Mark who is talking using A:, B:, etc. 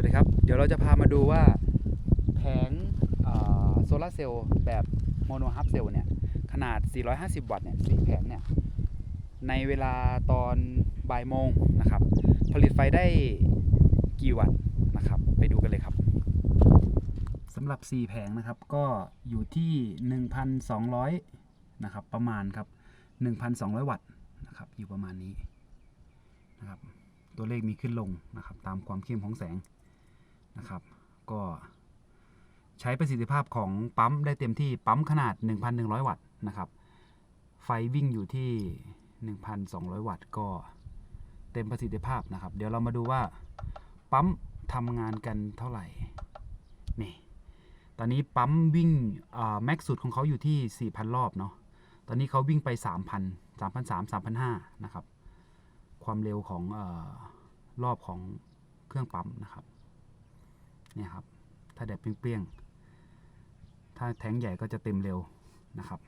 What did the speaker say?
A: วัสดีครับ เดี๋ยวเราจะพามาดูว่าแผงโซลาร์เซลล์แบบโมโนฮับเซลล์เนี่ย ขนาด 450 วัตต์เนี่ยสีแผงเนี่ย ในเวลาตอนบ่ายโมงนะครับ ผลิตไฟได้กี่วัตต์นะครับ ไปดูกันเลยครับสำหรับ 4 แผงนะครับ ก็อยู่ที่ 1,200 นะครับ ประมาณครับ 1,200 วัตต์นะครับ อยู่ประมาณนี้นะครับตัวเลขมีขึ้นลงนะครับตามความเข้มของแสง นะครับ ก็ใช้ประสิทธิภาพของปั๊มได้เต็มที่ปั๊มขนาด 1,100 วัตต์นะครับ ไฟวิ่งอยู่ที่ 1,200 วัตต์ก็เต็มประสิทธิภาพนะครับ เดี๋ยวเรามาดูว่าปั๊มทำงานกันเท่าไหร่ นี่ ตอนนี้ปั๊มวิ่งแม็กสุดของเขาอยู่ที่ 4,000 รอบเนาะ ตอนนี้เขาวิ่งไป 3,000 3,300 3,500 นะครับ ความเร็วของออรอบของเครื่องปั๊มนะครับ เนี่ยครับ ถ้าแดดเปรี้ยงๆ ถ้าแทงใหญ่ก็จะเต็มเร็วนะครับ